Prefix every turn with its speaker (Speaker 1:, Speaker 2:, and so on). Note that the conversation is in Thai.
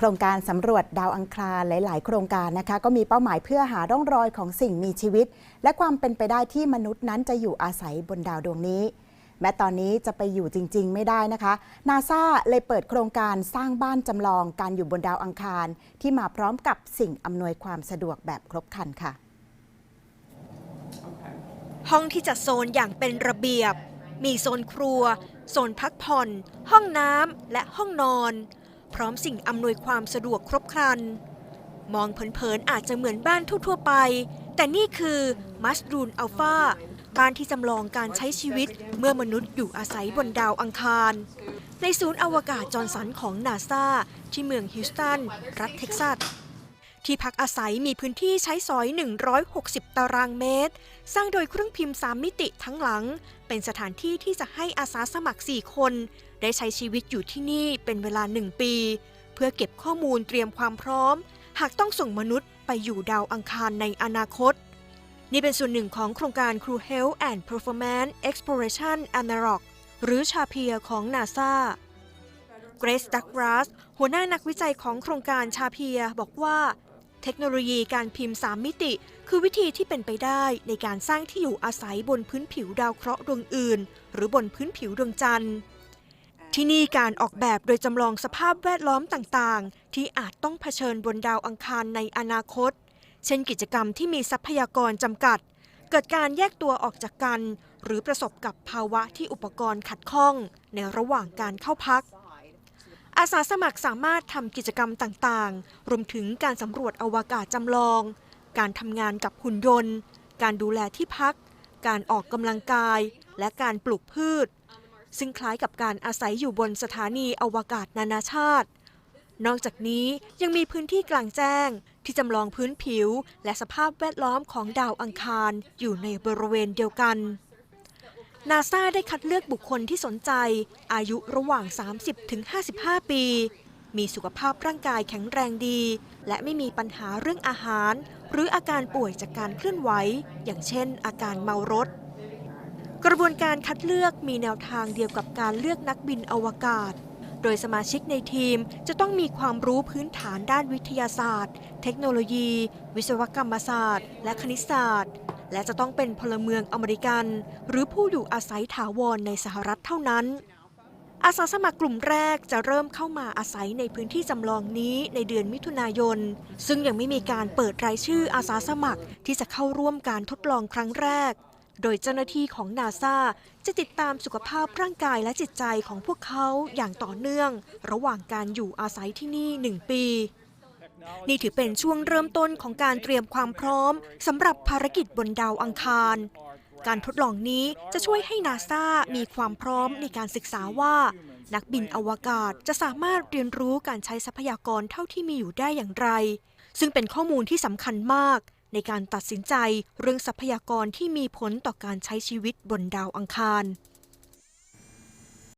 Speaker 1: โครงการสำรวจดาวอังคารหลาย ๆ โครงการนะคะ ก็มีเป้าหมายเพื่อหาร่องรอยของสิ่งมีชีวิต และความเป็นไปได้ที่มนุษย์นั้นจะอยู่อาศัยบนดาวดวงนี้ แม้ตอนนี้จะไปอยู่จริง ๆ ไม่ได้นะคะนาซาเลยเปิดโครงการสร้างบ้านจำลองการอยู่บนดาวอังคาร ที่มาพร้อมกับสิ่งอำนวยความสะดวกแบบครบครันค่ะ
Speaker 2: ห้องที่จัดโซนอย่างเป็นระเบียบ มีโซนครัว โซนพักผ่อน ห้องน้ำและห้องนอน พร้อมสิ่งอำนวยความสะดวกครบครัน มองเผินๆอาจจะเหมือนบ้านทั่วๆไป แต่นี่คือมัสรูนอัลฟาบ้านที่จำลองการใช้ชีวิตเมื่อมนุษย์อยู่อาศัยบนดาวอังคาร ในศูนย์อวกาศจอห์นสันของนาซาที่เมืองฮิวสตัน รัฐเท็กซัสที่พักอาศัยมีพื้นที่ใช้สอย 160 ตารางเมตร สร้างโดยเครื่องพิมพ์ 3 มิติทั้งหลัง เป็นสถานที่ที่จะให้อาสาสมัคร 4 คน ได้ใช้ชีวิตอยู่ที่นี่เป็นเวลา1ปี เพื่อเก็บข้อมูลเตรียมความพร้อม หากต้องส่งมนุษย์ไปอยู่ดาวอังคารในอนาคต นี่เป็นส่วนหนึ่งของโครงการ Crew Health and Performance Exploration Analog หรือชาเพียของนาซาเกรซดักรัสหัวหน้านักวิจัยของโครงการชาเพียบอกว่า เทคโนโลยีการพิมพ์ 3 มิติ คือวิธีที่เป็นไปได้ในการสร้างที่อยู่อาศัยบนพื้นผิวดาวเคราะห์ดวงอื่น หรือบนพื้นผิวดวงจันทร์ ที่นี่การออกแบบโดยจำลองสภาพแวดล้อมต่างๆ ที่อาจต้องเผชิญบนดาวอังคารในอนาคต เช่นกิจกรรมที่มีทรัพยากรจำกัด เกิดการแยกตัวออกจากกัน หรือประสบกับภาวะที่อุปกรณ์ขัดข้อง ในระหว่างการเข้าพัก อาสาสมัครสามารถทำกิจกรรมต่างๆ รวมถึงการสำรวจอวกาศจำลอง การทำงานกับหุ่นยนต์ การดูแลที่พัก การออกกำลังกาย และการปลูกพืช ซึ่งคล้ายกับการอาศัยอยู่บนสถานีอวกาศนานาชาติ นอกจากนี้ยังมีพื้นที่กลางแจ้ง ที่จำลองพื้นผิว และสภาพแวดล้อมของดาวอังคารอยู่ในบริเวณเดียวกันนาซาได้คัดเลือกบุคคลที่สนใจ อายุระหว่าง 30-55 ปี มีสุขภาพร่างกายแข็งแรงดี และไม่มีปัญหาเรื่องอาหาร หรืออาการป่วยจากการเคลื่อนไหว อย่างเช่น อาการเมารถ กระบวนการคัดเลือกมีแนวทางเดียวกับการเลือกนักบินอวกาศ โดยสมาชิกในทีมจะต้องมีความรู้พื้นฐานด้านวิทยาศาสตร์ เทคโนโลยี วิศวกรรมศาสตร์ และคณิตศาสตร์ และจะต้องเป็นพลเมืองอเมริกัน หรือผู้อยู่อาศัยถาวรในสหรัฐเท่านั้น อาสาสมัครกลุ่มแรกจะเริ่มเข้ามาอาศัยในพื้นที่จำลองนี้ในเดือนมิถุนายน ซึ่งยังไม่มีการเปิดรายชื่ออาสาสมัครที่จะเข้าร่วมการทดลองครั้งแรก โดยเจ้าหน้าที่ของนาซาจะติดตามสุขภาพร่างกายและจิตใจของพวกเขาอย่างต่อเนื่อง ระหว่างการอยู่อาศัยที่นี่หนึ่งปี นี่ถือเป็นช่วงเริ่มต้นของการเตรียมความพร้อมสำหรับภารกิจบนดาวอังคาร การทดลองนี้จะช่วยให้นาซามีความพร้อมในการศึกษาว่า นักบินอวกาศจะสามารถเรียนรู้การใช้ทรัพยากรเท่าที่มีอยู่ได้อย่างไร ซึ่งเป็นข้อมูลที่สำคัญมาก ในการตัดสินใจเรื่องทรัพยากรที่มีผลต่อการใช้ชีวิตบนดาวอังคาร